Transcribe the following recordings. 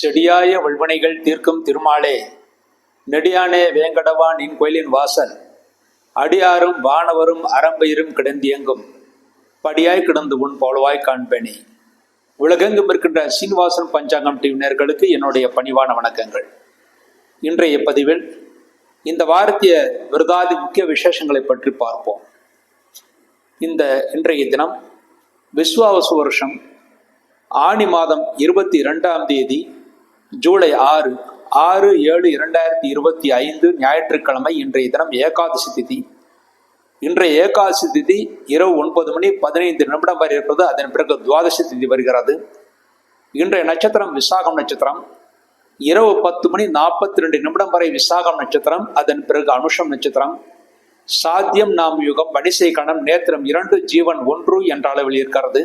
செடியாய வல்வனைகள் தீர்க்கும் திருமாலே. நெடியானே வேங்கடவா நின் கோயிலின் வாசல். அடியாரும் வானவரும் அறம்பயிரும் கிடந்தியங்கும். படியாய் கிடந்து உன் போலவாய் காண்பேனே. உலகெங்கும் இருக்கின்ற சீனிவாசன் பஞ்சாங்கம் டிவினர்களுக்கு என்னுடைய பணிவான வணக்கங்கள். இன்றைய பதிவில் இந்த வாரத்திய விருதாதி முக்கிய விசேஷங்களை பற்றி பார்ப்போம். இந்த இன்றைய தினம் விஸ்வாவசு வருஷம் ஆணி மாதம் இருபத்தி இரண்டாம் தேதி ஜூலை ஆறு ஆறு ஏழு இரண்டாயிரத்தி இருபத்தி ஐந்து ஞாயிற்றுக்கிழமை இன்றைய தினம் ஏகாதசி திதி. இன்றைய ஏகாதசி திதி இரவு ஒன்பது மணி பதினைந்து நிமிடம் வரை இருப்பது அதன் பிறகு துவாதசி திதி வருகிறது. இன்றைய நட்சத்திரம் விசாகம் நட்சத்திரம். இரவு பத்து மணி நாற்பத்தி ரெண்டு நிமிடம் வரை விசாகம் நட்சத்திரம் அதன் பிறகு அனுஷம் நட்சத்திரம். சாத்தியம் நாம் யுகம் வடிசை கணம் நேத்திரம் இரண்டு ஜீவன் ஒன்று என்ற அளவில் இருக்கிறது.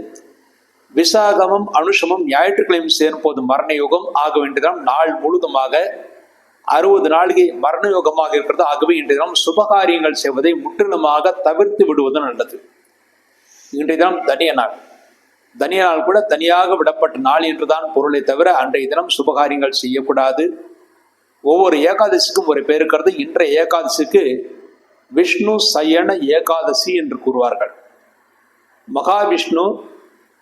விசாகமும் அனுஷமும் ஞாயிற்றுக்கிழமை சேரும் போது மரண யுகம் ஆக வேண்டியதாம் நாள் முழுதுமாக அறுபது நாளிகை மரண யோகமாக இருக்கிறது. ஆகவே இன்றைய தினம் சுபகாரியங்கள் செய்வதை முற்றிலுமாக தவிர்த்து விடுவது நல்லது. இன்றைய தினம் தனிய நாள். தனிய நாள் கூட தனியாக விடப்பட்ட நாள் என்றுதான் பொருளை தவிர அன்றைய தினம் சுபகாரியங்கள் செய்யக்கூடாது. ஒவ்வொரு ஏகாதசிக்கும் ஒரு பேர் இருக்கிறது. இன்றைய ஏகாதசிக்கு விஷ்ணு சயன ஏகாதசி என்று கூறுவார்கள். மகாவிஷ்ணு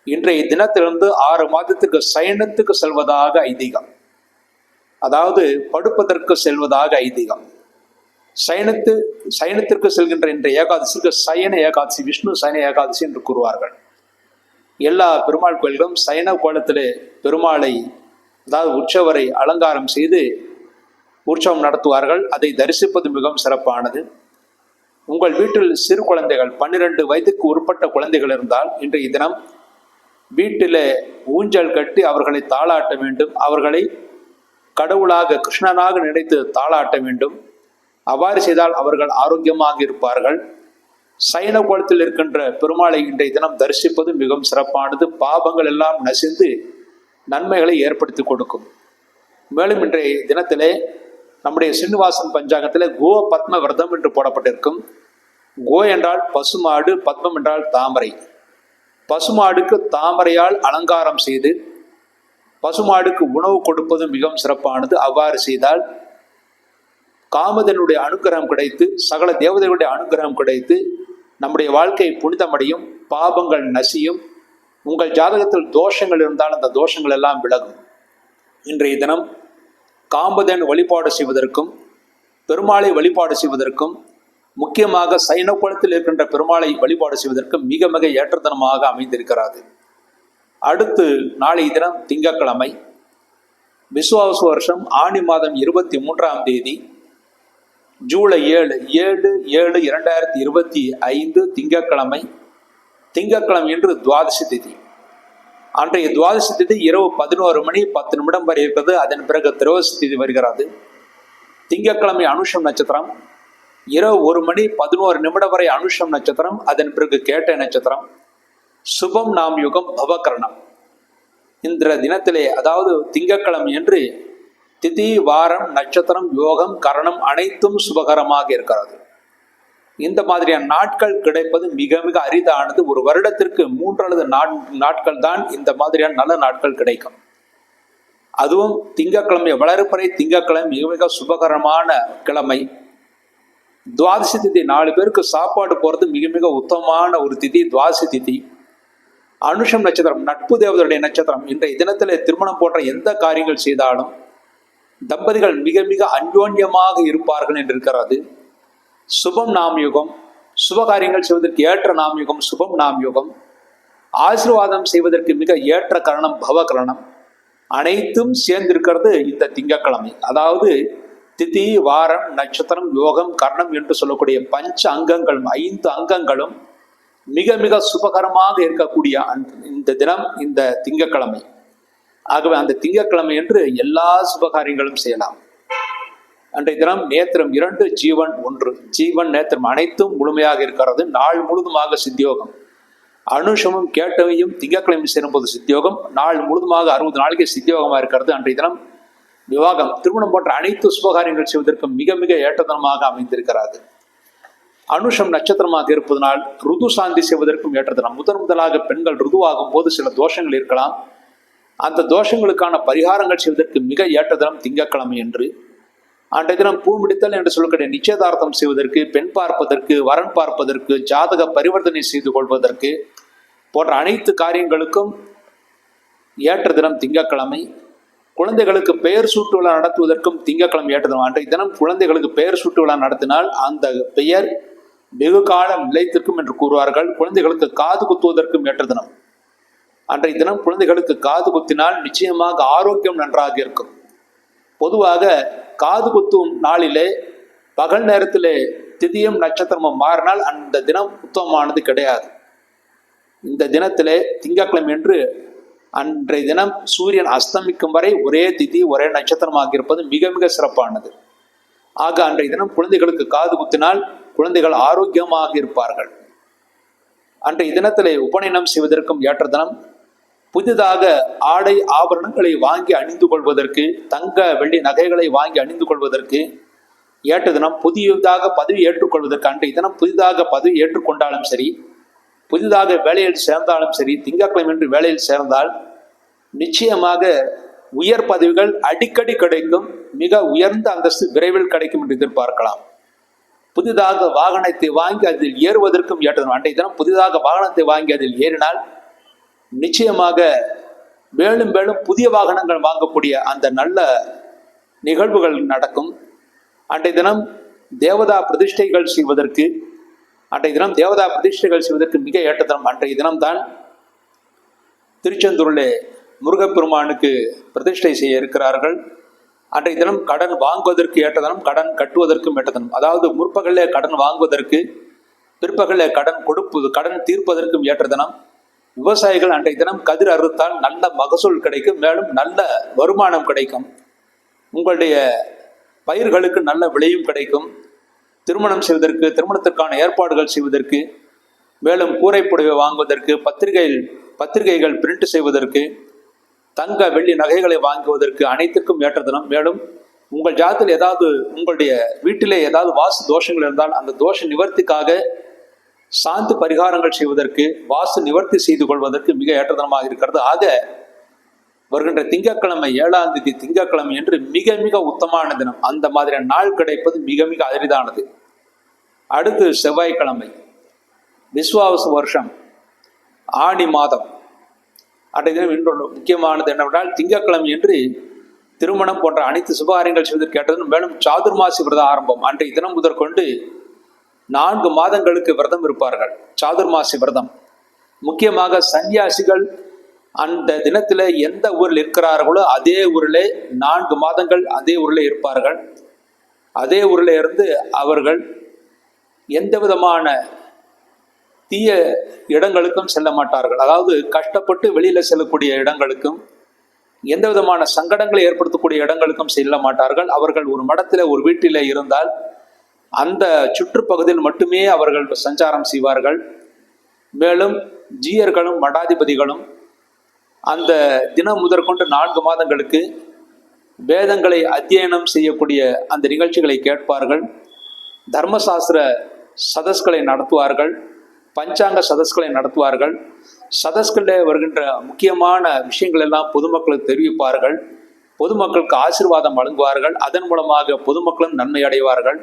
இன்றைய தினத்திலிருந்து ஆறு மாதத்துக்கு சயனத்துக்கு செல்வதாக ஐதீகம். அதாவது படுப்பதற்கு செல்வதாக ஐதீகம். சயனத்து சயனத்திற்கு செல்கின்ற இன்றைய ஏகாதசிக்கு சயன ஏகாதசி விஷ்ணு சயன ஏகாதசி என்று கூறுவார்கள். எல்லா பெருமாள் கோயில்களும் சயன கோலத்திலே பெருமாளை அதாவது உற்சவரை அலங்காரம் செய்து உற்சவம் நடத்துவார்கள். அதை தரிசிப்பது மிகவும் சிறப்பானது. உங்கள் வீட்டில் சிறு குழந்தைகள் பன்னிரண்டு வயதுக்கு உட்பட்ட குழந்தைகள் இருந்தால் இன்றைய தினம் வீட்டிலே ஊஞ்சல் கட்டி அவர்களை தாளாட்ட வேண்டும். அவர்களை கடவுளாக கிருஷ்ணனாக நினைத்து தாளாட்ட வேண்டும். அவ்வாறு செய்தால் அவர்கள் ஆரோக்கியமாக இருப்பார்கள். சைன கோலத்தில் இருக்கின்ற பெருமாளை இன்றைய தினம் தரிசிப்பது மிகவும் சிறப்பானது. பாவங்கள் எல்லாம் நசிந்து நன்மைகளை ஏற்படுத்தி கொடுக்கும். மேலும் இன்றைய தினத்திலே நம்முடைய சீனிவாசன் பஞ்சாங்கத்திலே கோ பத்ம விரதம் என்று போடப்பட்டிருக்கும். கோ என்றால் பசுமாடு பத்மம் என்றால் தாமரை. பசுமாடுக்கு தாமரையால் அலங்காரம் செய்து பசுமாடுக்கு உணவு கொடுப்பது மிகவும் சிறப்பானது. அவ்வாறு செய்தால் காமதனுடைய அனுகிரகம் கிடைத்து சகல தேவதைகளுடைய அனுகிரகம் கிடைத்து நம்முடைய வாழ்க்கை புனிதமடையும் பாபங்கள் நசியும் உங்கள் ஜாதகத்தில் தோஷங்கள் இருந்தால் அந்த தோஷங்கள் எல்லாம் விலகும். இன்றைய தினம் காம்பதன் வழிபாடு செய்வதற்கும் பெருமாளை வழிபாடு செய்வதற்கும் முக்கியமாக சைன குளத்தில் இருக்கின்ற பெருமாளை வழிபாடு செய்வதற்கு மிக மிக ஏற்றத்தனமாக அமைந்திருக்கிறது. அடுத்து நாளை தினம் திங்கட்கிழமை விசுவாச வருஷம் ஆணி மாதம் இருபத்தி மூன்றாம் தேதி ஜூலை ஏழு ஏழு ஏழு இரண்டாயிரத்தி இருபத்தி ஐந்து திங்கட்கிழமை திங்கட்கிழமை என்று துவாதசி திதி. அன்றைய துவாதசி திதி இரவு பதினோரு மணி பத்து நிமிடம் வரை இருக்கிறது. அதன் பிறகு திரோசி திதி வருகிறது. திங்கட்கிழமை அனுஷம் நட்சத்திரம் இரவு ஒரு மணி பதினோரு நிமிடம் வரை அனுஷம் நட்சத்திரம் அதன் பிறகு கேட்ட நட்சத்திரம். சுபம் நாம் யுகம் பவகரணம் இந்த தினத்திலே அதாவது திங்கக்கிழமை என்று திதி வாரம் நட்சத்திரம் யோகம் கரணம் அனைத்தும் சுபகரமாக இருக்கிறது. இந்த மாதிரியான நாட்கள் கிடைப்பது மிக மிக அரிதானது. ஒரு வருடத்திற்கு மூன்று அல்லது நாட்கள் தான் இந்த மாதிரியான நல்ல நாட்கள் கிடைக்கும். அதுவும் திங்கக்கிழமை வளர்ப்பறை திங்கக்கிழமை மிக மிக சுபகரமான கிழமை. துவாதசி திதி நாலு பேருக்கு சாப்பாடு போகிறது மிக மிக உத்தமமான ஒரு திதி துவாதசி திதி. அனுஷம் நட்சத்திரம் நட்பு தேவதையுடைய நட்சத்திரம். இன்றைய தினத்தில் திருமணம் போன்ற எந்த காரியங்கள் செய்தாலும் தம்பதிகள் மிக மிக அன்யோன்யமாக இருப்பார்கள் என்று இருக்கிறது. சுபம் நாம் யுகம் சுபகாரியங்கள் செய்வதற்கு ஏற்ற நாம் யுகம் சுபம் நாம் யுகம். ஆசீர்வாதம் செய்வதற்கு மிக ஏற்ற கரணம் பவகரணம் அனைத்தும் சேர்ந்திருக்கிறது இந்த திங்கக்கிழமை அதாவது திதி வாரம் நட்சத்திரம் யோகம் கர்ணம் என்று சொல்லக்கூடிய பஞ்ச அங்கங்களும் ஐந்து அங்கங்களும் மிக மிக சுபகரமாக இருக்கக்கூடிய இந்த தினம் இந்த திங்கக்கிழமை. ஆகவே அந்த திங்கக்கிழமை என்று எல்லா சுபகாரியங்களும் செய்யலாம். அன்றைய தினம் நேத்திரம் இரண்டு ஜீவன் ஒன்று. ஜீவன் நேத்திரம் அனைத்தும் முழுமையாக இருக்கிறது. நாள் முழுதுமாக சித்தியோகம். அனுஷமும் கேட்டவையும் திங்கக்கிழமை சேரும்போது சித்தியோகம். நாள் முழுதுமாக அறுபது நாளைக்கு சித்தியோகமாக இருக்கிறது. அன்றைய தினம் விவாகம். திருமணம் போன்ற அனைத்து சுபகாரியங்கள் செய்வதற்கு மிக மிக ஏற்றதனமாக அமைந்திருக்கிறது. அனுஷம் நட்சத்திரமாக இருப்பதனால் ருது சாந்தி செய்வதற்கும் ஏற்றதனம். முதன் முதலாக பெண்கள் ருதுவாகும் போது சில தோஷங்கள் இருக்கலாம். அந்த தோஷங்களுக்கான பரிகாரங்கள் செய்வதற்கு மிக ஏற்ற திங்கக்கிழமை திங்கட்கிழமை என்று அன்றைய தினம் பூமிடித்தல் என்று சொல்லக்கூடிய நிச்சயதார்த்தம் செய்வதற்கு பெண் பார்ப்பதற்கு வரன் பார்ப்பதற்கு ஜாதக பரிவர்த்தனை செய்து கொள்வதற்கு போன்ற அனைத்து காரியங்களுக்கும் ஏற்ற தினம் திங்கக்கிழமை குழந்தைகளுக்கு பெயர் சூட்டு விழா நடத்துவதற்கும் திங்கக்கிழமை ஏற்றதும் அன்றைய தினம் குழந்தைகளுக்கு பெயர் சூட்டு விழா நடத்தினால் அந்த பெயர் வெகு காலம் நிலைத்திருக்கும் என்று கூறுவார்கள். குழந்தைகளுக்கு காது குத்துவதற்கும் ஏற்ற தினம். அன்றைய தினம் குழந்தைகளுக்கு காது குத்தினால் நிச்சயமாக ஆரோக்கியம் நன்றாக இருக்கும். பொதுவாக காது குத்தும் நாளிலே பகல் நேரத்திலே திதியும் நட்சத்திரமும் மாறினால் அந்த தினம் உத்தமமானது கிடையாது. இந்த தினத்திலே திங்கட்கிழமை என்று அன்றைய தினம் சூரியன் அஸ்தமிக்கும் வரை ஒரே திதி ஒரே நட்சத்திரமாக இருப்பது மிக மிக சிறப்பானது. ஆக அன்றைய தினம் குழந்தைகளுக்கு காது குத்தினால் குழந்தைகள் ஆரோக்கியமாக இருப்பார்கள். அன்றைய தினத்திலே உபநயனம் செய்வதற்கும் ஏற்ற தினம் புதிதாக ஆடை ஆபரணங்களை வாங்கி அணிந்து கொள்வதற்கு தங்க வெள்ளி நகைகளை வாங்கி அணிந்து கொள்வதற்கு ஏற்ற தினம் புதியதாக பதவி ஏற்றுக்கொள்வதற்கு அன்றைய தினம் புதிதாக பதவி ஏற்றுக்கொண்டாலும் சரி புதிதாக வேலையில் சேர்ந்தாலும் சரி திங்கட்கிழமை என்று வேலையில் சேர்ந்தால் நிச்சயமாக உயர் பதவிகள் அடிக்கடி கிடைக்கும் மிக உயர்ந்த அந்தஸ்து விரைவில் கிடைக்கும் என்று எதிர்பார்க்கலாம். புதிதாக வாகனத்தை வாங்கி அதில் ஏறுவதற்கும் ஏற்றது அன்றைய தினம் புதிதாக வாகனத்தை வாங்கி அதில் ஏறினால் நிச்சயமாக மேலும் மேலும் புதிய வாகனங்கள் வாங்கக்கூடிய அந்த நல்ல நிகழ்வுகள் நடக்கும். அன்றைய தினம் தேவதா பிரதிஷ்டைகள் செய்வதற்கு அன்றைய தினம் தேவதா பிரதிஷ்டைகள் செய்வதற்கு மிக ஏற்ற தினம். அன்றைய தினம்தான் திருச்செந்தூரிலே முருகப்பெருமானுக்கு பிரதிஷ்டை செய்ய இருக்கிறார்கள். அன்றைய தினம் கடன் வாங்குவதற்கு ஏற்ற தினம் கடன் கட்டுவதற்கும் ஏற்ற தினம். அதாவது முற்பகலிலே கடன் வாங்குவதற்கு பிற்பகலே கடன் கொடுப்பது கடன் தீர்ப்பதற்கும் ஏற்ற தினம். விவசாயிகள் அன்றைய தினம் கதிர் அறுத்தால் நல்ல மகசூல் கிடைக்கும் மேலும் நல்ல வருமானம் கிடைக்கும். உங்களுடைய பயிர்களுக்கு நல்ல விலையும் கிடைக்கும். திருமணம் செய்வதற்கு திருமணத்திற்கான ஏற்பாடுகள் செய்வதற்கு மேலும் கூரைப்புடவை வாங்குவதற்கு பத்திரிகைகள் பத்திரிகைகள் பிரிண்ட் செய்வதற்கு தங்க வெள்ளி நகைகளை வாங்குவதற்கு அனைத்திற்கும் ஏற்ற தினம். மேலும் உங்கள் ஜாதத்தில் ஏதாவது உங்களுடைய வீட்டிலே ஏதாவது வாசு தோஷங்கள் இருந்தால் அந்த தோஷ நிவர்த்திக்காக சாந்தி பரிகாரங்கள் செய்வதற்கு வாசு நிவர்த்தி செய்து கொள்வதற்கு மிக ஏற்றதனமாக இருக்கிறது. ஆக வருகின்ற திங்கட்கிழமை ஏழாம் தேதி திங்கட்கிழமை என்று மிக மிக உத்தமான தினம். அந்த மாதிரியான நாள் கிடைப்பது மிக மிக அரிதானது. அடுத்து செவ்வாய்க்கிழமை. விஸ்வாவசு வருஷம். ஆணி மாதம். அன்றைய தினம் இன்னொன்று முக்கியமானது என்னவென்றால் திங்கட்கிழமை என்று திருமணம் போன்ற அனைத்து சுபகாரியங்கள் செய்வதற்கு கேட்டதும் மேலும் சாதுர்மாசி விரதம் ஆரம்பம். அன்றைய தினம் முதற்கொண்டு நான்கு மாதங்களுக்கு விரதம் இருப்பார்கள். சாதுர்மாசி விரதம். முக்கியமாக சன்னியாசிகள் அந்த தினத்தில் எந்த ஊரில் இருக்கிறார்களோ அதே ஊரில் நான்கு மாதங்கள் அதே ஊரில் இருப்பார்கள். அதே ஊரில் இருந்து அவர்கள் எந்த விதமான தீய இடங்களுக்கும் செல்ல மாட்டார்கள். அதாவது கஷ்டப்பட்டு வெளியில் செல்லக்கூடிய இடங்களுக்கும் எந்த விதமான சங்கடங்களை ஏற்படுத்தக்கூடிய இடங்களுக்கும் செல்ல மாட்டார்கள். அவர்கள் ஒரு மடத்தில் ஒரு வீட்டில் இருந்தால் அந்த சுற்றுப்பகுதியில் மட்டுமே அவர்கள் சஞ்சாரம் செய்வார்கள். மேலும் ஜீயர்களும் மடாதிபதிகளும் அந்த தினம் முதற்கொண்டு நான்கு மாதங்களுக்கு வேதங்களை அத்தியனம் செய்யக்கூடிய அந்த நிகழ்ச்சிகளை கேட்பார்கள். தர்மசாஸ்திர சதஸ்களை நடத்துவார்கள். பஞ்சாங்க சதஸ்களை நடத்துவார்கள். சதஸ்களில் வருகின்ற முக்கியமான விஷயங்கள் எல்லாம் பொதுமக்களுக்கு தெரிவிப்பார்கள். பொதுமக்களுக்கு ஆசீர்வாதம் வழங்குவார்கள். அதன் மூலமாக பொதுமக்களும் நன்மை அடைவார்கள்.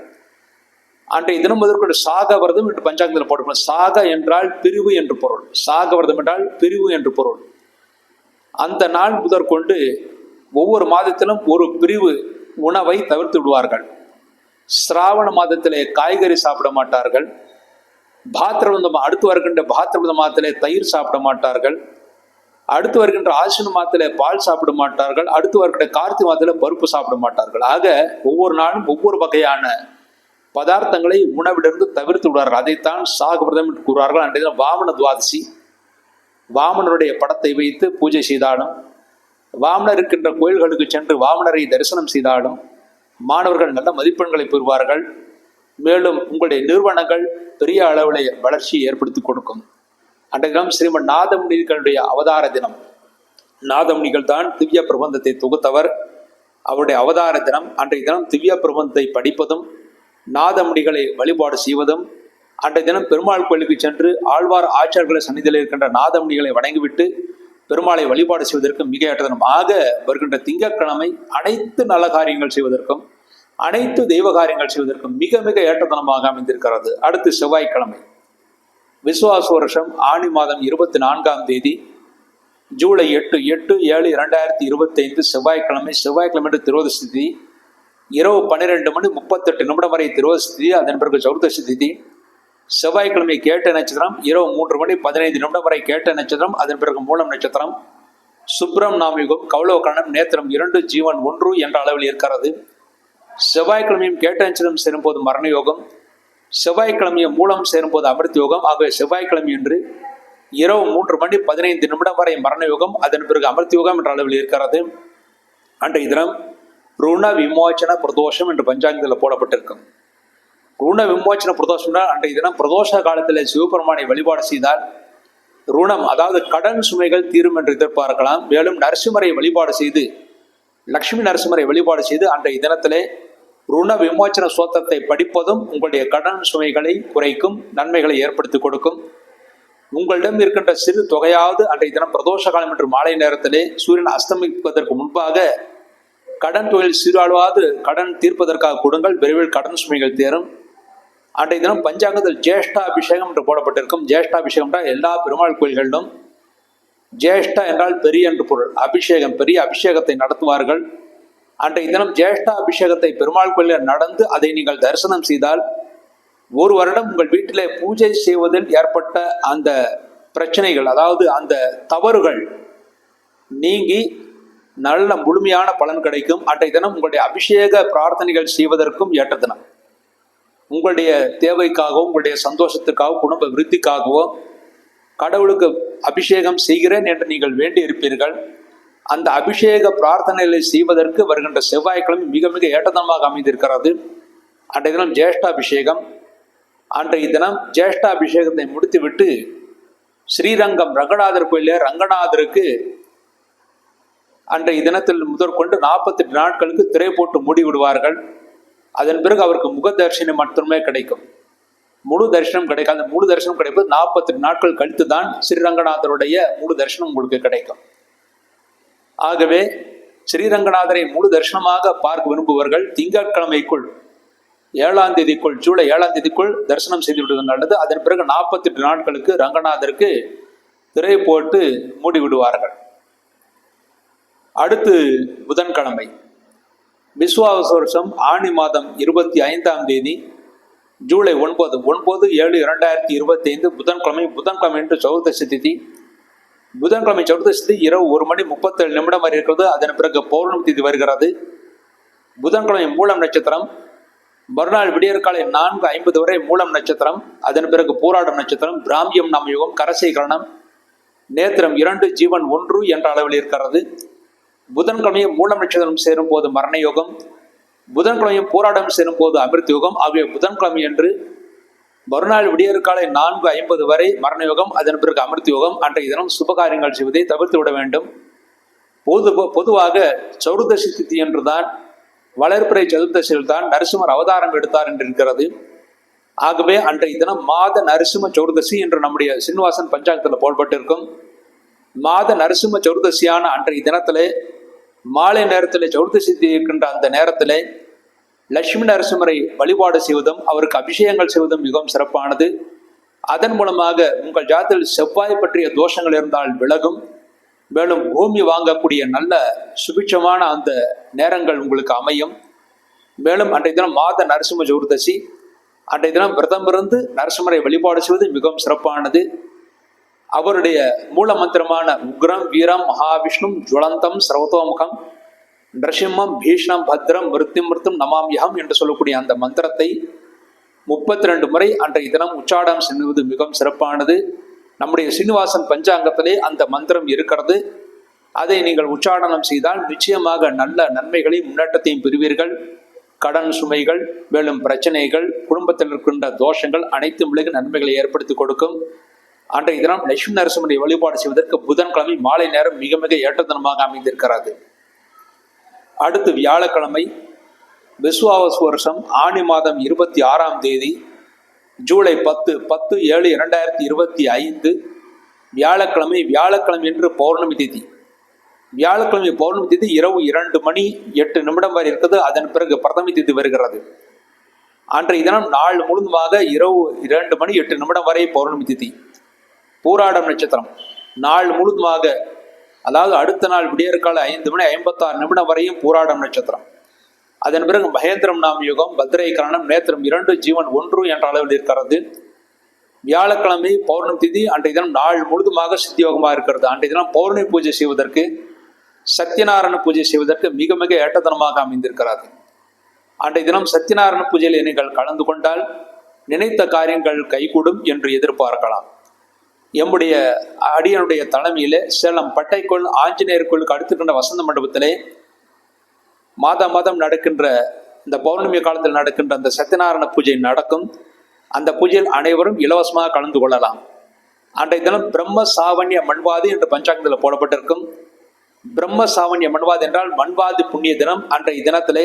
அன்றைய தினம் முதற்கொண்டு சாக விரதம் என்று பஞ்சாங்கத்தில் போடப்படும் சாக என்றால் பிரிவு என்று பொருள். சாக விரதம் என்றால் பிரிவு என்று பொருள். அந்த நாள் முதற்கொண்டு ஒவ்வொரு மாதத்திலும் ஒரு பிரிவு உணவை தவிர்த்து விடுவார்கள். சிராவண மாதத்திலே காய்கறி சாப்பிட மாட்டார்கள். பாத்திரவந்தம் அடுத்து வருகின்ற பாத்திரவந்த மாதத்திலே தயிர் சாப்பிட மாட்டார்கள். அடுத்து வருகின்ற ஆசின மாதத்திலே பால் சாப்பிட மாட்டார்கள். அடுத்து வருகின்ற கார்த்திகை மாதத்தில் பருப்பு சாப்பிட மாட்டார்கள். ஆக ஒவ்வொரு நாளும் ஒவ்வொரு வகையான பதார்த்தங்களை உணவிலிருந்து தவிர்த்து விடுவார்கள். அதைத்தான் சாகுபிரதம் என்று கூறுவார்கள். அன்றைய வாமன துவாதசி வாமனருடைய படத்தை வைத்து பூஜை செய்தாலும் வாமனர் இருக்கின்ற கோயில்களுக்கு சென்று வாமனரை தரிசனம் செய்தாலும் மாணவர்கள் நல்ல மதிப்பெண்களை பெறுவார்கள். மேலும் உங்களுடைய நிறுவனங்கள் பெரிய அளவில் வளர்ச்சியை ஏற்படுத்தி கொடுக்கும். அன்றைய தினம் ஸ்ரீமன் நாதமுனிகளுடைய அவதார தினம். நாதமுனிகள் தான் திவ்ய பிரபந்தத்தை தொகுத்தவர். அவருடைய அவதார தினம் அன்றைய தினம் திவ்ய பிரபந்தத்தை படிப்பதும் நாதமுனிகளை வழிபாடு செய்வதும் அன்றைய தினம் பெருமாள் கோயிலுக்கு சென்று ஆழ்வார் ஆச்சார்களை சன்னிதியில் இருக்கின்ற நாதமுனிகளை வணங்கிவிட்டு பெருமாளை வழிபாடு செய்வதற்கு மிக ஏற்றதனம் ஆக வருகின்ற திங்கட்கிழமை அனைத்து நல்ல காரியங்கள் செய்வதற்கும் அனைத்து தெய்வ காரியங்கள் செய்வதற்கும் மிக மிக ஏற்றதனமாக அமைந்திருக்கிறது. அடுத்து செவ்வாய்க்கிழமை. விசுவாச வருஷம் ஆணி மாதம் இருபத்தி நான்காம் தேதி ஜூலை எட்டு எட்டு ஏழு இரண்டாயிரத்தி இருபத்தைந்து செவ்வாய்க்கிழமை. செவ்வாய்க்கிழமை திருவதசி திதி இரவு பன்னிரெண்டு மணி முப்பத்தெட்டு நிமிடம் வரை திருவதசி திதி அதன் பிறகு சௌர்தசி திதி செவ்வாய்க்கிழமை கேட்ட நட்சத்திரம் இரவு மூன்று மணி பதினைந்து நிமிடம் வரை கேட்ட நட்சத்திரம். அதன் பிறகு மூலம் நட்சத்திரம். சுப்ரம் நாமிகம் கௌளவகரணம் நேத்திரம் இரண்டு ஜீவன் ஒன்று என்ற அளவில் இருக்கிறது. செவ்வாய்க்கிழமையும் கேட்ட நட்சத்திரம் சேரும்போது மரண யோகம். செவ்வாய்க்கிழமையும் மூலம் சேரும்போது அமிர்த யோகம். ஆகவே செவ்வாய்க்கிழமை என்று இரவு மூன்று மணி பதினைந்து நிமிடம் வரை மரண யோகம். அதன் பிறகு அமிர்த யோகம் என்ற அளவில் இருக்கிறது. அன்றைய தினம் ருண விமோச்சன பிரதோஷம் என்று பஞ்சாங்கத்தில் போடப்பட்டிருக்கும். ருண விமோச்சன பிரதோஷம்னா அன்றைய தினம் பிரதோஷ காலத்தில் சிவபெருமானை வழிபாடு செய்தால் ருணம் அதாவது கடன் சுமைகள் தீரும் என்று எதிர்பார்க்கலாம். மேலும் நரசிம்மரை வழிபாடு செய்து லக்ஷ்மி நரசிம்மரை வழிபாடு செய்து அன்றைய தினத்திலே ருண விமோச்சன சோத்திரத்தை படிப்பதும் உங்களுடைய கடன் சுமைகளை குறைக்கும் நன்மைகளை ஏற்படுத்தி கொடுக்கும். உங்களிடம் இருக்கின்ற சிறு தொகையாவது அன்றைய தினம் பிரதோஷ காலம் என்று மாலை நேரத்திலே சூரியன் அஸ்தமிப்பதற்கு முன்பாக கடன் தொழில் அளவாவது கடன் தீர்ப்பதற்காக கொடுங்கள். விரைவில் கடன் சுமைகள் தேரும். அன்றைய தினம் பஞ்சாங்கத்தில் ஜேஷ்டாபிஷேகம் என்று போடப்பட்டிருக்கும். ஜேஷ்டா எல்லா பெருமாள் கோயில்களிலும் ஜேஷ்டா என்றால் பெரிய என்று பொருள். அபிஷேகம் பெரிய அபிஷேகத்தை நடத்துவார்கள். அன்றைய தினம் ஜேஷ்டா அபிஷேகத்தை பெருமாள் கோயிலில் நடந்து அதை நீங்கள் தரிசனம் செய்தால் ஒரு வருடம் உங்கள் வீட்டிலே பூஜை செய்வதில் ஏற்பட்ட அந்த பிரச்சனைகள் அதாவது அந்த தவறுகள் நீங்கி நல்ல முழுமையான பலன் கிடைக்கும். அன்றைய தினம் உங்களுடைய அபிஷேக பிரார்த்தனைகள் செய்வதற்கும் ஏற்ற தினம். உங்களுடைய தேவைக்காகவும் உங்களுடைய சந்தோஷத்துக்காகவும் குடும்ப விருத்திக்காகவோ கடவுளுக்கு அபிஷேகம் செய்கிறேன் என்று நீங்கள் வேண்டி இருப்பீர்கள். அந்த அபிஷேக பிரார்த்தனைகளை செய்வதற்கு வருகின்ற செவ்வாய்க்கிழமை மிக மிக ஏற்றதமாக அமைந்திருக்கிறது. அன்றைய தினம் ஜேஷ்டாபிஷேகம். அன்றைய தினம் ஜேஷ்டாபிஷேகத்தை முடித்துவிட்டு ஸ்ரீரங்கம் ரங்கநாதர் கோயிலே ரங்கநாதருக்கு அன்றைய தினத்தில் முதற்கொண்டு நாற்பத்தெட்டு நாட்களுக்கு திரை போட்டு மூடி விடுவார்கள் அதன் பிறகு அவருக்கு முக தரிசனம் மட்டுமே கிடைக்கும். முழு தரிசனம் கிடைக்காது முழு தரிசனம் கிடைப்பது நாற்பத்தெட்டு நாட்கள் கழித்து தான் ஸ்ரீரங்கநாதருடைய முழு தரிசனம் உங்களுக்கு கிடைக்கும். ஆகவே ஸ்ரீரங்கநாதரை முழு தரிசனமாக பார்க்க விரும்புபவர்கள் திங்கட்கிழமைக்குள் ஏழாம் தேதிக்குள் ஜூலை ஏழாம் தேதிக்குள் தரிசனம் செய்து விடுவது நல்லது. அதன் பிறகு நாற்பத்தெட்டு நாட்களுக்கு ரங்கநாதருக்கு திரை போட்டு மூடி விடுவார்கள் அடுத்து புதன்கிழமை. விஸ்வாவச வருஷம் ஆணி மாதம் இருபத்தி ஐந்தாம் தேதி ஜூலை ஒன்பது ஒன்பது ஏழு இரண்டாயிரத்தி இருபத்தி ஐந்து புதன்கிழமை புதன்கிழமை என்று சௌர்தசி திதி. புதன்கிழமை சௌர்தசி திதி இரவு ஒரு மணி முப்பத்தேழு நிமிடம் வரை இருக்கிறது. அதன் பிறகு பௌர்ணமி திதி வருகிறது. புதன்கிழமை மூலம் நட்சத்திரம் மறுநாள் விடியற்காலை நான்கு ஐம்பது வரை மூலம் நட்சத்திரம் அதன் பிறகு போராடும் நட்சத்திரம் பிராமியம் நாமயுகம் கரசை கரணம் நேத்திரம் இரண்டு ஜீவன் ஒன்று என்ற அளவில் இருக்கிறது. புதன்கிழமையும் மூலம் நட்சத்திரம் சேரும் போது மரண யோகம் புதன்கிழமையும் போராடம் சேரும் போது அமிர்த யோகம் ஆகிய புதன்கிழமை என்று மறுநாள் விடியற்காலை நான்கு ஐம்பது வரை மரண யோகம் அதன் பிறகு அமிர்த யோகம் அன்றைய தினம் சுபகாரியங்கள் செய்வதை தவிர்த்து விட வேண்டும். பொது பொதுவாக சௌர்தசி தித்தி என்றுதான் வளர்ப்புறை சதுர்தசியில் தான் நரசிம்மர் அவதாரம் எடுத்தார் என்று இருக்கிறது ஆகவே அன்றைய தினம் மாத நரசிம்ம சௌர்தசி என்று நம்முடைய சீனிவாசன் பஞ்சாங்கத்தில் போடப்பட்டிருக்கும். மாத நரசிம்ம சௌர்தசியான அன்றைய தினத்திலே மாலை நேரத்தில் நேரத்திலே சித்தி இருக்கின்ற அந்த நேரத்திலே லட்சுமி நரசிம்மரை வழிபாடு செய்வதும் அவருக்கு அபிஷேகங்கள் செய்வதும் மிகவும் சிறப்பானது. அதன் மூலமாக உங்கள் ஜாத்தில் செவ்வாய் பற்றிய தோஷங்கள் இருந்தால் விலகும். மேலும் பூமி வாங்கக்கூடிய நல்ல சுபிட்சமான அந்த நேரங்கள் உங்களுக்கு அமையும். மேலும் அன்றைய தினம் மாத நரசிம்ம சதுர்தசி. அன்றைய தினம் விரதம் இருந்து நரசிம்மரை வழிபாடு செய்வது மிகவும் சிறப்பானது. அவருடைய மூல மந்திரமான உக்ரம் வீரம் மகாவிஷ்ணும் ஜுவலந்தம் சிரவத்தோமுகம் நரசிம்மம் பீஷ்ணம் பத்ரம் மிருத்யும் மிருத்தும் நமாமியகம் என்று சொல்லக்கூடிய அந்த மந்திரத்தை முப்பத்தி ரெண்டு முறை அன்றைய தினம் உச்சாடம் செல்வது மிகவும் சிறப்பானது. நம்முடைய சீனிவாசன் பஞ்சாங்கத்திலே அந்த மந்திரம் இருக்கிறது. அதை நீங்கள் உச்சாடனம் செய்தால் நிச்சயமாக நல்ல நன்மைகளையும் முன்னேற்றத்தையும் பெறுவீர்கள். கடன் சுமைகள் மேலும் பிரச்சனைகள் குடும்பத்தில் இருக்கின்ற தோஷங்கள் அனைத்தும் விலகு நன்மைகளை ஏற்படுத்தி கொடுக்கும். அன்றைய தினம் லட்சுமி நரசிம்மனை வழிபாடு செய்வதற்கு புதன்கிழமை மாலை நேரம் மிக மிக ஏற்ற தினமாக அமைந்திருக்கிறது. அடுத்து வியாழக்கிழமை விஸ்வாவஸ் வருஷம் ஆணி மாதம் இருபத்தி ஆறாம் தேதி ஜூலை பத்து பத்து ஏழு இரண்டாயிரத்தி இருபத்தி ஐந்து. வியாழக்கிழமை வியாழக்கிழமை என்று பௌர்ணமி திதி. வியாழக்கிழமை பௌர்ணமி திதி இரவு இரண்டு மணி எட்டு நிமிடம் வரை இருக்குது. அதன் பிறகு பிரதமி திதி வருகிறது. அன்றைய தினம் நாள் முழுதுமாக இரவு இரண்டு மணி எட்டு நிமிடம் வரை பௌர்ணமி திதி. பூராடம் நட்சத்திரம். நாள் முழுதுமாக அதாவது அடுத்த நாள் விடியற்கால ஐந்து மணி ஐம்பத்தாறு நிமிடம் வரையும் பூராடம் நட்சத்திரம். அதன் பிறகு மகேந்திரம் நாம் யுகம் பத்ரை கரணம் நேத்திரம் இரண்டு ஜீவன் ஒன்று என்ற அளவில் இருக்கிறது. வியாழக்கிழமை பௌர்ணமி திதி அன்றைய தினம் நாள் முழுதுமாக சித்தியோகமாக இருக்கிறது. அன்றைய தினம் பௌர்ணமி பூஜை செய்வதற்கு சத்யநாராயண பூஜை செய்வதற்கு மிக மிக ஏற்றதனமாக அமைந்திருக்கிறது. அன்றைய தினம் சத்யநாராயண பூஜையில் நீங்கள் கலந்து கொண்டால் நினைத்த காரியங்கள் கைகூடும் என்று எதிர்பார்க்கலாம். எம்முடைய அடியனுடைய தலைமையில் சேலம் பட்டைக்குள் ஆஞ்சநேயர் கோயிலுக்கு அடுத்துக்கின்ற வசந்த மண்டபத்திலே மாதா மாதம் நடக்கின்ற இந்த பௌர்ணமி காலத்தில் நடக்கின்ற அந்த சத்யநாராயண பூஜை நடக்கும். அந்த பூஜையில் அனைவரும் இலவசமாக கலந்து கொள்ளலாம். அன்றைய தினம் பிரம்ம சாவண்ய மண்வாதி என்று பஞ்சாங்கத்தில் போடப்பட்டிருக்கும். பிரம்ம சாவண்ய மண்வாதி என்றால் மண்வாதி புண்ணிய தினம். அன்றைய தினத்திலே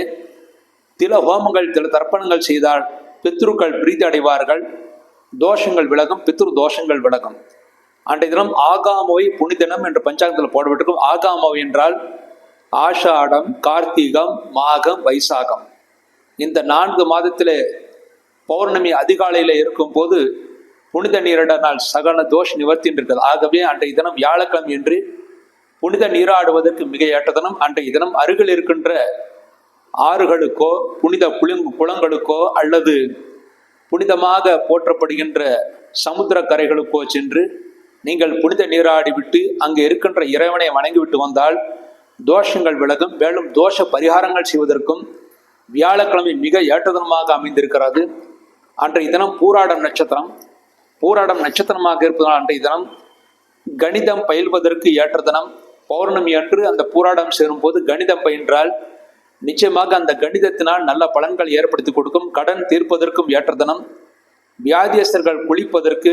தில ஹோமங்கள் தில தர்ப்பணங்கள் செய்தால் பித்ருக்கள் பிரீதி அடைவார்கள். தோஷங்கள் விலகும் பித்ரு தோஷங்கள் விலகும். அன்றைய தினம் ஆகாமோய் புனிதனம் என்று பஞ்சாங்கத்தில் போடப்பட்டிருக்கும். ஆகாமோய் என்றால் ஆஷாடம் கார்த்திகம் மாகம் வைசாகம். இந்த நான்கு மாதத்திலே பௌர்ணமி அதிகாலையில் இருக்கும் போது புனித நீரிடனால் சகல தோஷ நிவர்த்தி இருக்குது ஆகவே அன்றைய தினம் வியாழக்கிழமை என்று புனித நீராடுவதற்கு மிக ஏற்ற தினம். அன்றைய தினம் அருகில் இருக்கின்ற ஆறுகளுக்கோ புனித புலிங் குளங்களுக்கோ அல்லது புனிதமாக போற்றப்படுகின்ற சமுத்திர கரைகளுக்கோ சென்று நீங்கள் புனித நீராடி விட்டு அங்கு இருக்கின்ற இறைவனை வணங்கிவிட்டு வந்தால் தோஷங்கள் விலகும். மேலும் தோஷ பரிகாரங்கள் செய்வதற்கும் வியாழக்கிழமை மிக ஏற்றதனமாக அமைந்திருக்கிறது. அன்றைய தினம் பூராடம் நட்சத்திரம். பூராடம் நட்சத்திரமாக இருப்பதனால் அன்றைய தினம் கணிதம் பயில்வதற்கு ஏற்ற தினம் பௌர்ணமி அன்று அந்த பூராடம் சேரும்போது கணிதம் பயின்றால் நிச்சயமாக அந்த கணிதத்தினால் நல்ல பலன்கள் ஏற்படுத்தி கொடுக்கும். கடன் தீர்ப்பதற்கும் ஏற்றதனம் வியாதியஸ்தர்கள் குளிப்பதற்கு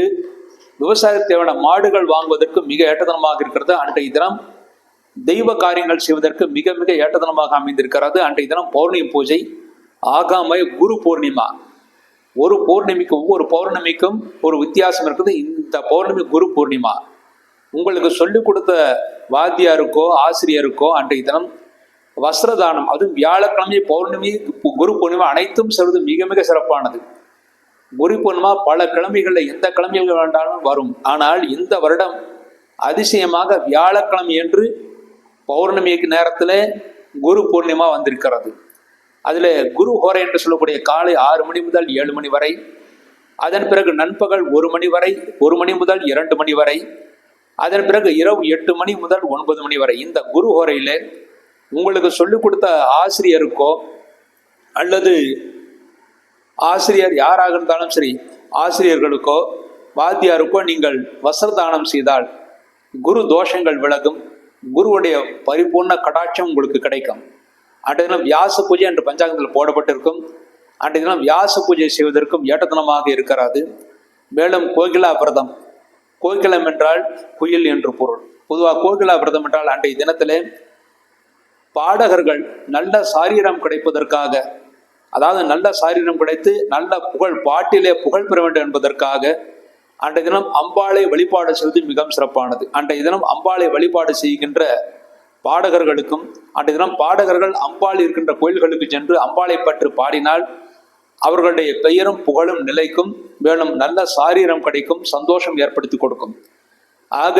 விவசாயத் தேவையான மாடுகள் வாங்குவதற்கு மிக ஏற்றதனமாக இருக்கிறது அன்றைய தினம். தெய்வ காரியங்கள் செய்வதற்கு மிக மிக ஏற்றதனமாக அமைந்திருக்கிறது அன்றைய தினம் பௌர்ணமி பூஜை. ஆகாமை குரு பூர்ணிமா. ஒரு பௌர்ணமிக்கு ஒவ்வொரு பௌர்ணமிக்கும் ஒரு வித்தியாசம் இருக்குது. இந்த பௌர்ணமி குரு பூர்ணிமா. உங்களுக்கு சொல்லிக் கொடுத்த வாத்தியாருக்கோ ஆசிரியருக்கோ அன்றைய தினம் வஸ்திரதானம் அதுவும் வியாழக்கிழமை பௌர்ணமி குரு பூர்ணிமா அனைத்தும் செல்வது மிக மிக சிறப்பானது. குரு பூர்ணிமா பல கிழமைகளில் எந்த கிழமைகள் வேண்டாலும் வரும். ஆனால் இந்த வருடம் அதிசயமாக வியாழக்கிழமை என்று பௌர்ணமிக்கு நேரத்தில் குரு பூர்ணிமா வந்திருக்கிறது. அதில் குரு ஹோரை என்று சொல்லக்கூடிய காலை ஆறு மணி முதல் ஏழு மணி வரை அதன் பிறகு நண்பகல் ஒரு மணி வரை ஒரு மணி முதல் இரண்டு மணி வரை அதன் பிறகு இரவு எட்டு மணி முதல் ஒன்பது மணி வரை இந்த குரு ஹோரையில் உங்களுக்கு சொல்லிக் கொடுத்த ஆசிரியருக்கோ அல்லது ஆசிரியர் யாராக இருந்தாலும் சரி ஆசிரியர்களுக்கோ வாத்தியாருக்கோ நீங்கள் வஸ்திரதானம் செய்தால் குரு தோஷங்கள் விலகும் குருவுடைய பரிபூர்ண கடாட்சம் உங்களுக்கு கிடைக்கும். அன்றைய தினம் வியாச பூஜை என்று பஞ்சாங்கத்தில் போடப்பட்டிருக்கும். அன்றைய தினம் வியாச பூஜை செய்வதற்கும் ஏட்டத்தனமாக இருக்கிறது. மேலும் கோகிலா பிரதம் கோகிலம் என்றால் குயில் என்று பொருள். பொதுவாக கோகிலா பிரதம் என்றால் அன்றைய தினத்திலே பாடகர்கள் நல்ல சாரீரம் கிடைப்பதற்காக அதாவது நல்ல சாரீரம் கிடைத்து நல்ல புகழ் பாட்டிலே புகழ் பெற வேண்டும் என்பதற்காக அன்றைய தினம் அம்பாளை வழிபாடு செய்வது மிகவும் சிறப்பானது. அன்றைய தினம் அம்பாளை வழிபாடு செய்கின்ற பாடகர்களுக்கும் அன்றைய தினம் பாடகர்கள் அம்பாள் இருக்கின்ற கோயில்களுக்கு சென்று அம்பாளை பற்றி பாடினால் அவர்களுடைய பெயரும் புகழும் நிலைக்கும் மேலும் நல்ல சாரீரம் கிடைக்கும் சந்தோஷம் ஏற்படுத்தி கொடுக்கும். ஆக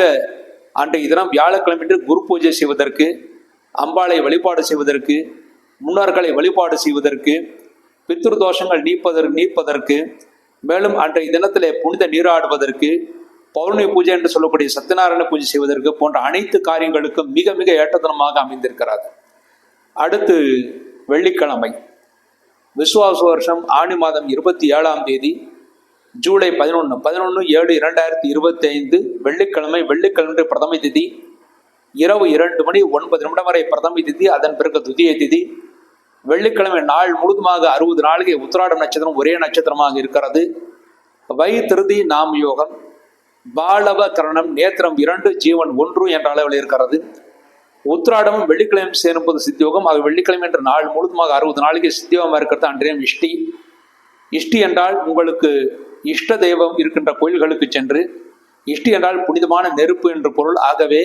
அன்றைய தினம் வியாழக்கிழமை குரு பூஜை செய்வதற்கு அம்பாளை வழிபாடு செய்வதற்கு முன்னோர்களை வழிபாடு செய்வதற்கு பித்ரு தோஷங்கள் நீப்பதற்கு நீப்பதற்கு மேலும் அன்றைய தினத்திலே புனித நீராடுவதற்கு பௌர்ணமி பூஜை என்று சொல்லக்கூடிய சத்யநாராயண பூஜை செய்வதற்கு போன்ற அனைத்து காரியங்களுக்கும் மிக மிக ஏற்றதனமாக அமைந்திருக்கிறது. அடுத்து வெள்ளிக்கிழமை விசுவாச வருஷம் ஆணி மாதம் இருபத்தி ஏழாம் தேதி ஜூலை பதினொன்று பதினொன்று ஏழு இரண்டாயிரத்தி இருபத்தி ஐந்து வெள்ளிக்கிழமை வெள்ளிக்கிழமை பிரதம திதி இரவு இரண்டு மணி ஒன்பது நிமிடம் வரை பிரதமி திதி அதன் பிறகு துதிய திதி. வெள்ளிக்கிழமை நாள் முழுதுமாக அறுபது நாளைக்கு உத்திராடம் நட்சத்திரம் ஒரே நட்சத்திரமாக இருக்கிறது. வை திருதி நாம் யோகம். பாலவ கரணம் நேத்திரம் இரண்டு ஜீவன் ஒன்று என்ற அளவில் இருக்கிறது. உத்திராடமும் வெள்ளிக்கிழமை சேரும்போது சித்தியோகம். அது வெள்ளிக்கிழமை என்ற நாள் முழுதுமாக அறுபது நாளைக்கு சித்தியோகமாக இருக்கிறது அன்றையம் இஷ்டி. இஷ்டி என்றால் உங்களுக்கு இஷ்ட தெய்வம் இருக்கின்ற கோயில்களுக்கு சென்று இஷ்டி என்றால் புனிதமான நெருப்பு என்று பொருள். ஆகவே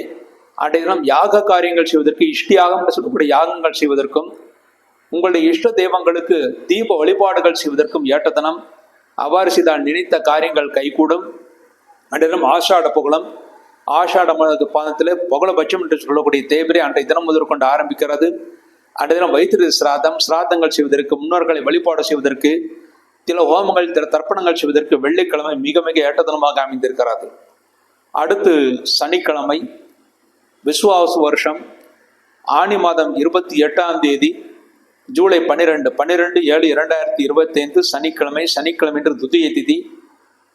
அன்றைய தினம் யாக காரியங்கள் செய்வதற்கு இஷ்டியாகம் சொல்லக்கூடிய யாகங்கள் செய்வதற்கும் உங்களுடைய இஷ்ட தெய்வங்களுக்கு தீப வழிபாடுகள் செய்வதற்கும் ஏற்ற தினம் அவ்வாறு செய்தால் நினைத்த காரியங்கள் கைகூடும். அன்றைய தினம் ஆஷாட புகழம். ஆஷாட மாத பாதத்தில் புகழபட்சம் என்று சொல்லக்கூடிய தேய்பிரை அன்றைய தினம் முதற்கொண்டு ஆரம்பிக்கிறது. அன்றைய தினம் வைத்திரு சிராதம் சிராதங்கள் செய்வதற்கு முன்னோர்களை வழிபாடு செய்வதற்கு சில ஹோமங்கள் சில தர்ப்பணங்கள் செய்வதற்கு வெள்ளிக்கிழமை மிக மிக ஏற்றதனமாக அமைந்திருக்கிறது. அடுத்து சனிக்கிழமை விஸ்வாச வருஷம் ஆனி மாதம் இருபத்தி எட்டாம் தேதி ஜூலை பன்னிரெண்டு பன்னிரெண்டு ஏழு இரண்டாயிரத்தி இருபத்தைந்து சனிக்கிழமை சனிக்கிழமை என்று துதிய திதி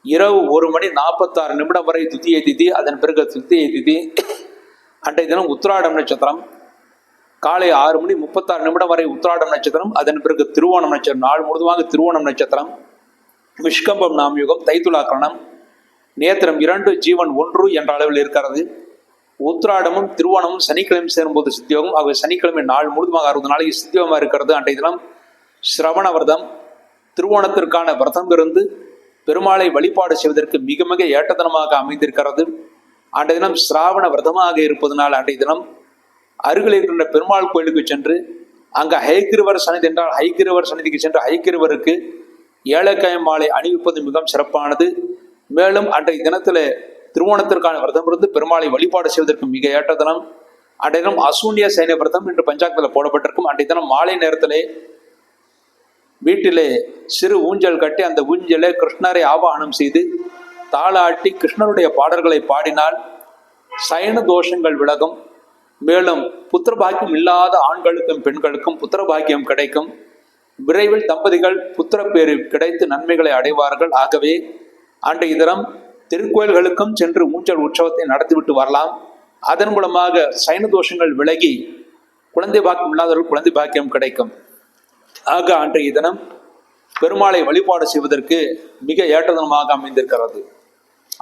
இரவு ஒரு மணி நாற்பத்தாறு நிமிடம் வரை துதிய திதி அதன் பிறகு துதிய திதி. அன்றைய தினம் உத்திராடம் நட்சத்திரம் காலை ஆறு மணி முப்பத்தாறு நிமிடம் வரை உத்திராடம் நட்சத்திரம் அதன் பிறகு திருவோணம் நட்சத்திரம் நாள் முழுதுமாக திருவோணம் நட்சத்திரம் விஷ்கம்பம் நாம் யுகம் தைத்துலாக்கரணம் நேத்திரம் இரண்டு ஜீவன் ஒன்று என்ற அளவில் இருக்கிறது. உத்திராடமும் திருவோணமும் சனிக்கிழமை சேரும்போது சித்தியோகம். ஆகவே சனிக்கிழமை நாள் முழுதுமாக அறுபது நாளைக்கு சித்தியோகமாக இருக்கிறது. அன்றைய தினம் சிரவண விரதம் திருவோணத்திற்கான விரதம் இருந்து பெருமாளை வழிபாடு செய்வதற்கு மிக மிக ஏற்றதனமாக அமைந்திருக்கிறது. அன்றைய தினம் சிராவண விரதமாக இருப்பதனால் அன்றைய தினம் அருகில் இருக்கின்ற பெருமாள் கோயிலுக்கு சென்று அங்க ஹைகிருவர் சன்னிதி என்றால் ஹைகிருவர் சன்னிதிக்கு சென்று ஹைகிருவருக்கு ஏலக்காய மாலை அணிவிப்பது மிகவும் சிறப்பானது. மேலும் அன்றைய தினத்தில் திருவோணத்திற்கான விரதம் இருந்து பெருமாளை வழிபாடு செய்வதற்கு மிக ஏற்ற தினம் அன்றைய தினம் அசூன்ய சைன விரதம் என்று பஞ்சாங்கத்தில் போடப்பட்டிருக்கும். அன்றைய தினம் மாலை நேரத்திலே வீட்டிலே சிறு ஊஞ்சல் கட்டி அந்த ஊஞ்சலை கிருஷ்ணரை ஆவாகனம் செய்து தாளாட்டி கிருஷ்ணருடைய பாடல்களை பாடினால் சயன தோஷங்கள் விலகும். மேலும் புத்திரபாக்கியம் இல்லாத ஆண்களுக்கும் பெண்களுக்கும் புத்திரபாக்கியம் கிடைக்கும். விரைவில் தம்பதிகள் புத்திர பேரு கிடைத்து நன்மைகளை அடைவார்கள். ஆகவே அன்றைய தினம் திருக்கோயில்களுக்கும் சென்று ஊஞ்சல் உற்சவத்தை நடத்திவிட்டு வரலாம். அதன் மூலமாக சைன தோஷங்கள் விலகி குழந்தை பாக்கியம் இல்லாதவர்கள் குழந்தை பாக்கியம் கிடைக்கும். ஆக அன்றைய தினம் பெருமாளை வழிபாடு செய்வதற்கு மிக ஏற்றதனமாக அமைந்திருக்கிறது.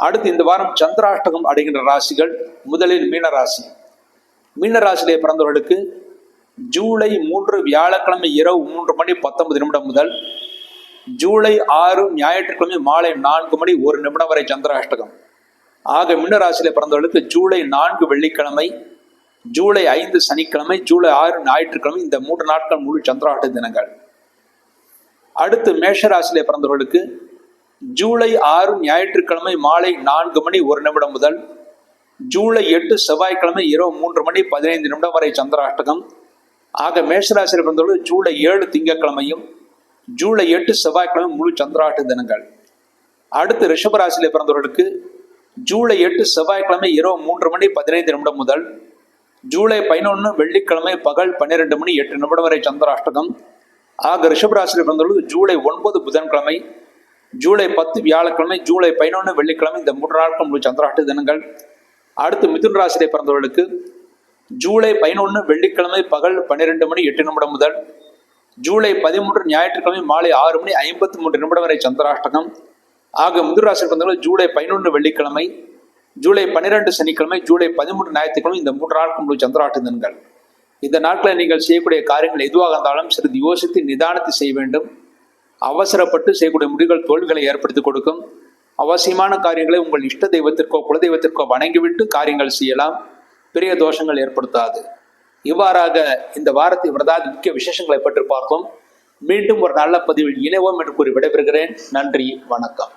அடுத்து இந்த வாரம் சந்திராஷ்டகம் அடைகின்ற ராசிகள் முதலில் மீனராசி. மீனராசியிலே பிறந்தவர்களுக்கு ஜூலை மூன்று வியாழக்கிழமை இரவு மூன்று மணி பத்தொன்பது நிமிடம் முதல் ஜூலை ஆறு ஞாயிற்றுக்கிழமை மாலை நான்கு மணி ஒரு நிமிடம் வரை சந்திராஷ்டகம் ஆக மீனராசியிலே பிறந்தவர்களுக்கு ஜூலை நான்கு வெள்ளிக்கிழமை ஜூலை ஐந்து சனிக்கிழமை ஜூலை ஆறு ஞாயிற்றுக்கிழமை இந்த மூன்று நாட்கள் முழு சந்திராஷ்ட தினங்கள். அடுத்து மேஷராசியில பிறந்தவர்களுக்கு ஜூலை ஆறு ஞாயிற்றுக்கிழமை மாலை நான்கு மணி ஒரு நிமிடம் முதல் ஜூலை எட்டு செவ்வாய்க்கிழமை இரவு மூன்று மணி பதினைந்து நிமிடம் வரை சந்திராஷ்டகம் ஆக மேஷராசியில் பிறந்தவர்கள் ஜூலை ஏழு திங்கட்கிழமையும் ஜூலை எட்டு செவ்வாய்க்கிழமை முழு சந்திராட்டு தினங்கள். அடுத்து ரிஷபராசியில பிறந்தவர்களுக்கு ஜூலை எட்டு செவ்வாய்க்கிழமை இரவு மூன்று மணி பதினைந்து நிமிடம் முதல் ஜூலை பதினொன்று வெள்ளிக்கிழமை பகல் பன்னிரெண்டு மணி எட்டு நிமிடம் வரை சந்திராஷ்டகம். ஆக ரிஷபராசியில் பிறந்தவர்களுக்கு ஜூலை ஒன்பது புதன்கிழமை ஜூலை பத்து வியாழக்கிழமை ஜூலை பதினொன்று வெள்ளிக்கிழமை இந்த மூன்று நாட்கள் முழு சந்திராஷ்ட தினங்கள். அடுத்து மிதுன் ராசியிலே பிறந்தவர்களுக்கு ஜூலை பதினொன்று வெள்ளிக்கிழமை பகல் பன்னிரெண்டு மணி எட்டு நிமிடம் முதல் ஜூலை பதிமூன்று ஞாயிற்றுக்கிழமை மாலை ஆறு மணி ஐம்பத்தி மூன்று நிமிடம் வரை சந்திராஷ்டகம். ஆக மிதுன் பிறந்தவர்கள் ஜூலை பதினொன்று வெள்ளிக்கிழமை ஜூலை பன்னிரெண்டு சனிக்கிழமை ஜூலை பதிமூன்று ஞாயிற்றுக்கிழமை இந்த மூன்று நாட்கள் முழு சந்திராஷ்ட தினங்கள் இந்த நாட்களில் நீங்கள் செய்யக்கூடிய காரியங்கள் எதுவாக இருந்தாலும் சிறிது யோசித்து நிதானத்தை செய்ய வேண்டும். அவசரப்பட்டு செய்யக்கூடிய முடிவுகள் தோல்விகளை ஏற்படுத்தி கொடுக்கும். அவசியமான காரியங்களை உங்கள் இஷ்ட தெய்வத்திற்கோ குலதெய்வத்திற்கோ வணங்கிவிட்டு காரியங்கள் செய்யலாம். பெரிய தோஷங்கள் ஏற்படுத்தாது. இவ்வாறாக இந்த வாரத்தை விரதாதி முக்கிய விசேஷங்களை பற்றி பார்த்தோம் மீண்டும் ஒரு நல்ல பதிவில் இணைவோம் என்று கூறி விடைபெறுகிறேன். நன்றி வணக்கம்.